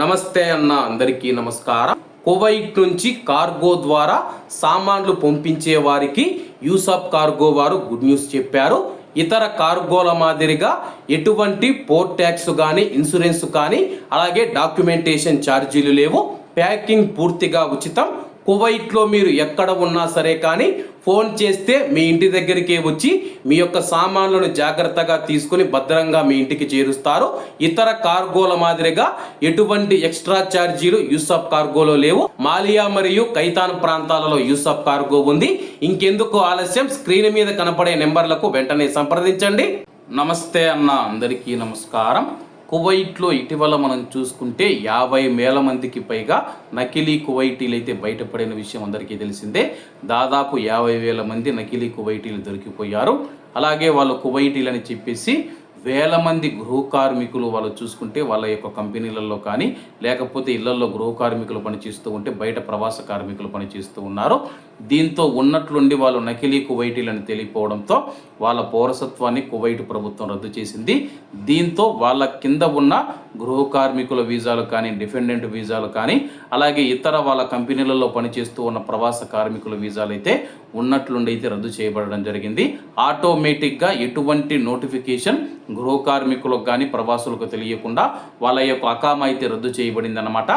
నమస్తే అన్న అందరికీ నమస్కారం. కువైట్ నుంచి కార్గో ద్వారా సామాన్లు పంపించే వారికి యూసఫ్ కార్గో వారు గుడ్ న్యూస్ చెప్పారు. ఇతర కార్గోల మాదిరిగా ఎటువంటి పోర్ట్ ట్యాక్స్ కానీ ఇన్సూరెన్స్ కానీ అలాగే డాక్యుమెంటేషన్ ఛార్జీలు లేవు. ప్యాకింగ్ పూర్తిగా ఉచితం. కువైట్లో మీరు ఎక్కడ ఉన్నా సరే కానీ ఫోన్ చేస్తే మీ ఇంటి దగ్గరికే వచ్చి మీ యొక్క సామాన్లను జాగ్రత్తగా తీసుకుని భద్రంగా మీ ఇంటికి చేరుస్తారు. ఇతర కార్గోల మాదిరిగా ఎటువంటి ఎక్స్ట్రా ఛార్జీలు యూసఫ్ కార్గోలో లేవు. మాలియా మరియు కైతాన్ ప్రాంతాలలో యూసఫ్ కార్గో ఉంది. ఇంకెందుకు ఆలస్యం? స్క్రీన్ మీద కనపడే నెంబర్లకు వెంటనే సంప్రదించండి. నమస్తే అన్న అందరికీ నమస్కారం. కువైట్లో ఇటీవల మనం చూసుకుంటే యాభై వేల మందికి పైగా నకిలీ కువైటీలు అయితే బయటపడిన విషయం అందరికీ తెలిసిందే. దాదాపు యాభై వేల మంది నకిలీ కువైటీలు దొరికిపోయారు. అలాగే వాళ్ళు కువైటీలు అని చెప్పేసి వేల మంది గృహ కార్మికులు వాళ్ళు చూసుకుంటే వాళ్ళ యొక్క కంపెనీలలో కానీ లేకపోతే ఇళ్ళలో గృహ కార్మికులు పనిచేస్తూ ఉంటే బయట ప్రవాస కార్మికులు పనిచేస్తూ ఉన్నారు. దీంతో ఉన్నట్లుండి వాళ్ళు నకిలీ కువైటీలను తెలియపోవడంతో వాళ్ళ పౌరసత్వాన్ని కువైట్ ప్రభుత్వం రద్దు చేసింది. దీంతో వాళ్ళ కింద ఉన్న గృహ కార్మికుల వీసాలు కానీ డిఫెండెంట్ వీసాలు కానీ అలాగే ఇతర వాళ్ళ కంపెనీలలో పనిచేస్తూ ఉన్న ప్రవాస కార్మికుల వీసాలు అయితే ఉన్నట్లుండి అయితే రద్దు చేయబడడం జరిగింది. ఆటోమేటిక్గా ఎటువంటి నోటిఫికేషన్ గృహ కార్మికులకు కానీ ప్రవాసులకు తెలియకుండా వాళ్ళ యొక్క అకామ అయితే రద్దు చేయబడింది అనమాట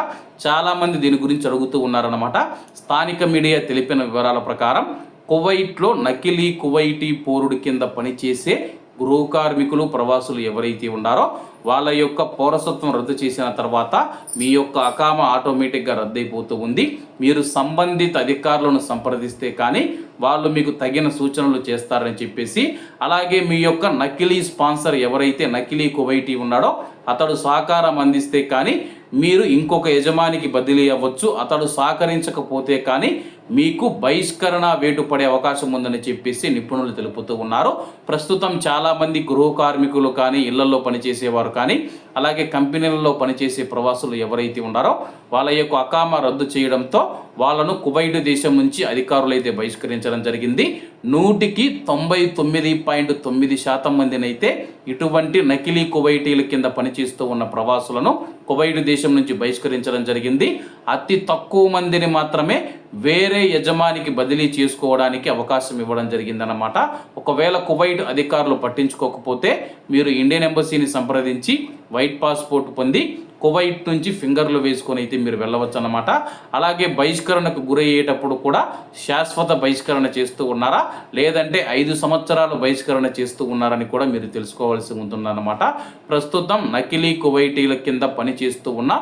చాలామంది దీని గురించి అడుగుతూ ఉన్నారన్నమాట. స్థానిక మీడియా తెలిపిన వివరాల ప్రకారం కువైట్లో నకిలీ కువైటీ పౌరుడి కింద పనిచేసే గృహ కార్మికులు ప్రవాసులు ఎవరైతే ఉన్నారో వాళ్ళ యొక్క పౌరసత్వం రద్దు చేసిన తర్వాత మీ యొక్క అకామ ఆటోమేటిక్గా రద్దయిపోతూ ఉంది. మీరు సంబంధిత అధికారులను సంప్రదిస్తే కానీ వాళ్ళు మీకు తగిన సూచనలు చేస్తారని చెప్పేసి అలాగే మీ యొక్క నకిలీ స్పాన్సర్ ఎవరైతే నకిలీ కువైటీ ఉన్నాడో అతడు సహకారం అందిస్తే కానీ మీరు ఇంకొక యజమానికి బదిలీ అవ్వచ్చు. అతడు సహకరించకపోతే కానీ మీకు బహిష్కరణ వేటు పడే అవకాశం ఉందని చెప్పేసి నిపుణులు తెలుపుతూ ఉన్నారు. ప్రస్తుతం చాలామంది గృహ కార్మికులు కానీ ఇళ్ళలో పనిచేసేవారు కానీ అలాగే కంపెనీలలో పనిచేసే ప్రవాసులు ఎవరైతే ఉన్నారో వాళ్ళ యొక్క అకామ రద్దు చేయడంతో వాళ్ళను కువైట్ దేశం నుంచి అధికారులు అయితే బహిష్కరించడం జరిగింది. నూటికి తొంభై తొమ్మిది పాయింట్ తొమ్మిది శాతం మందినైతే ఇటువంటి నకిలీ కువైటీల కింద పనిచేస్తూ ఉన్న ప్రవాసులను కువైట్ దేశం నుంచి బహిష్కరించడం జరిగింది. అతి తక్కువ మందిని మాత్రమే వేరే యజమానికి బదిలీ చేసుకోవడానికి అవకాశం ఇవ్వడం జరిగిందన్నమాట. ఒకవేళ కువైట్ అధికారులు పట్టించుకోకపోతే మీరు ఇండియన్ ఎంబసీని సంప్రదించి వైట్ పాస్పోర్ట్ పొంది కువైట్ నుంచి ఫింగర్లు వేసుకొని అయితే మీరు వెళ్ళవచ్చు అన్నమాట అలాగే బహిష్కరణకు గురయ్యేటప్పుడు కూడా శాశ్వత బహిష్కరణ చేస్తూ ఉన్నారా? లేదంటే ఐదు సంవత్సరాలు బహిష్కరణ చేస్తూ ఉన్నారని కూడా మీరు తెలుసుకోవాల్సి ఉంటుందన్నమాట. ప్రస్తుతం నకిలీ కువైటీల కింద పని చేస్తూ ఉన్న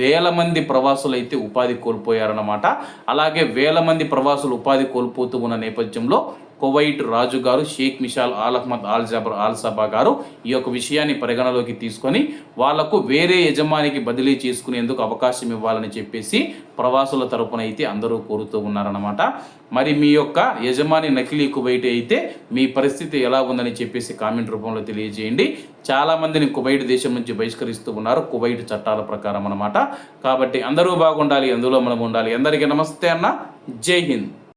వేల మంది ప్రవాసులు అయితే ఉపాధి కోల్పోయారన్నమాట. అలాగే వేల మంది ప్రవాసులు ఉపాధి కోల్పోతూ ఉన్న నేపథ్యంలో కువైట్ రాజు గారు Sheikh Mishal Al Ahmad Al Jaber Al Sabah గారు ఈ యొక్క విషయాన్ని పరిగణలోకి తీసుకొని వాళ్ళకు వేరే యజమానికి బదిలీ చేసుకునేందుకు అవకాశం ఇవ్వాలని చెప్పేసి ప్రవాసుల తరపున అయితే అందరూ కోరుతూ ఉన్నారన్నమాట. మరి మీ యొక్క యజమాని నకిలీ కువైట్ అయితే మీ పరిస్థితి ఎలా ఉందని చెప్పేసి కామెంట్ రూపంలో తెలియజేయండి. చాలామందిని కువైట్ దేశం నుంచి బహిష్కరిస్తూ ఉన్నారు కువైట్ చట్టాల ప్రకారం అన్నమాట. కాబట్టి అందరూ బాగుండాలి అందులో మనం ఉండాలి. అందరికీ నమస్తే అన్న. జై హింద్.